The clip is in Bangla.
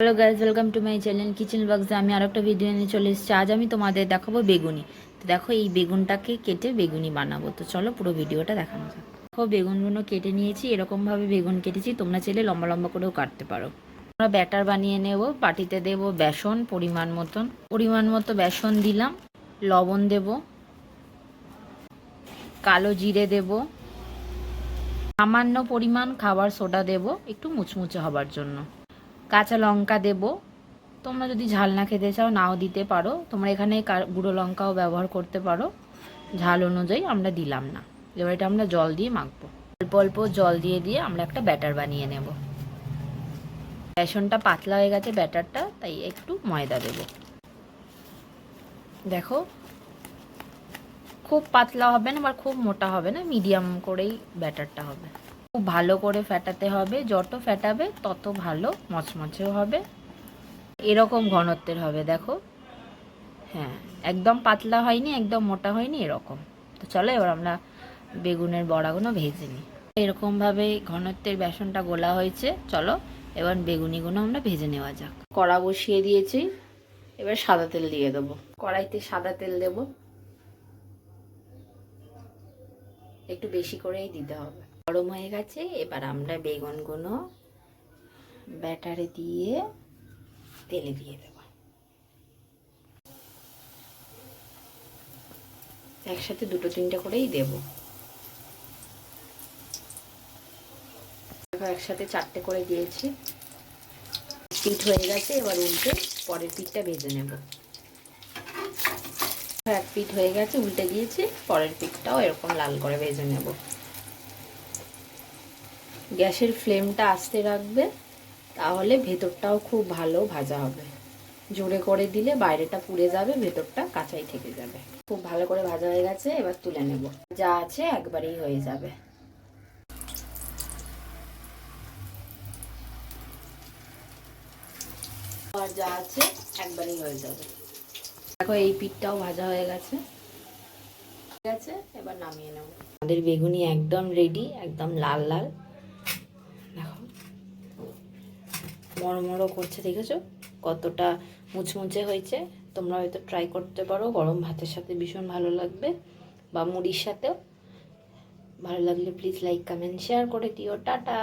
Hello guys welcome to my channel kitchen বক্সে আমি আর একটা ভিডিও নিয়ে চলে এসেছি। আজ আমি তোমাদের দেখাবো বেগুনি। তো দেখো, এই বেগুনটাকে কেটে বেগুনি বানাবো। তো চলো পুরো ভিডিওটা দেখানো যাক। দেখো, বেগুনগুলো কেটে নিয়েছি, এরকমভাবে বেগুন কেটেছি। তোমরা চাইলে লম্বা লম্বা করেও কাটতে পারো। আমরা ব্যাটার বানিয়ে নেব, বাটিতে দেব বেসন, পরিমাণ মতন। পরিমাণ মতো বেসন দিলাম, লবণ দেব, কালো জিরে দেব, সামান্য পরিমাণ খাবার সোডা দেব, একটু মুচমুচে হবার জন্য। কাঁচা লঙ্কা দেব। তোমরা যদি ঝাল না খেতে চাও, নাও দিতে পারো। তোমরা এখানে গুঁড়ো লঙ্কাও ব্যবহার করতে পারো। ঝাল অনুযায়ী আমরা দিলাম না। এবার এটা আমরা জল দিয়ে মাখবো। অল্প অল্প জল দিয়ে দিয়ে আমরা একটা ব্যাটার বানিয়ে নেব। বেসনটা পাতলা হয়ে গেছে ব্যাটারটা, তাই একটু ময়দা দেব। দেখো, খুব পাতলা হবে না আবার খুব মোটা হবে না, মিডিয়াম করেই ব্যাটারটা হবে। খুব ভালো করে ফেটাতে হবে। যত ফেটাবে, তত ভালো মচমচেও হবে। এরকম ঘনত্বের হবে, দেখো। হ্যাঁ একদম পাতলা হয়নি, একদম মোটা হয়নি, এরকম। তো চলো, এবার আমরা বেগুনের বড়াগুলো ভেজে নিই। এরকমভাবে ঘনত্বের বেসনটা গোলা হয়েছে। চলো, এবার বেগুনিগুলো আমরা ভেজে নেওয়া যাক। কড়া বসিয়ে দিয়েছি। এবার সাদা তেল দিয়ে দেবো। কড়াইতে সাদা তেল দেবো। একটু বেশি করেই দিতে হবে। গরম হয়ে গেছে, এবার আমরা বেগুনগুলো ব্যাটারে দিয়ে তেলে দিয়ে দেব। একসাথে দুটো তিনটে করেই দেব। একসাথে চারটে করে দিয়েছি। পিঠ হয়ে গেছে, এবার উল্টে পরের পিঠটা ভেজে নেব। এক পিঠ হয়ে গেছে, উল্টে দিয়েছি, পরের পিঠটাও এরকম লাল করে ভেজে নেব। গ্যাসের ফ্লেমটা আস্তে রাখবে, তাহলে ভেতরটাও খুব ভালো ভাজা হবে। জোরে করে দিলে বাইরেটা পুড়ে যাবে, ভেতরটা কাঁচাই থেকে যাবে। খুব ভালো করে ভাজা হয়ে গেছে, এবার তুলে নেব। যা আছে একবারেই হয়ে যাবে। আর যা আছে একবারেই হয়ে যাবে। দেখো, এই পিঠটাও ভাজা হয়ে গেছে। ঠিক আছে, এবার নামিয়ে নেব। আমাদের বেগুনি একদম রেডি একদম লাল লাল দেখো মরমরো করছে, দেখেছ? কতটা মুচমুচে হয়েছে। তোমরা হয়তো ট্রাই করতে পারো। গরম ভাতের সাথে ভীষণ ভালো লাগবে। বা মুড়ির সাথেও। ভালো লাগলে প্লিজ লাইক কমেন্ট শেয়ার করে দিও। টাটা!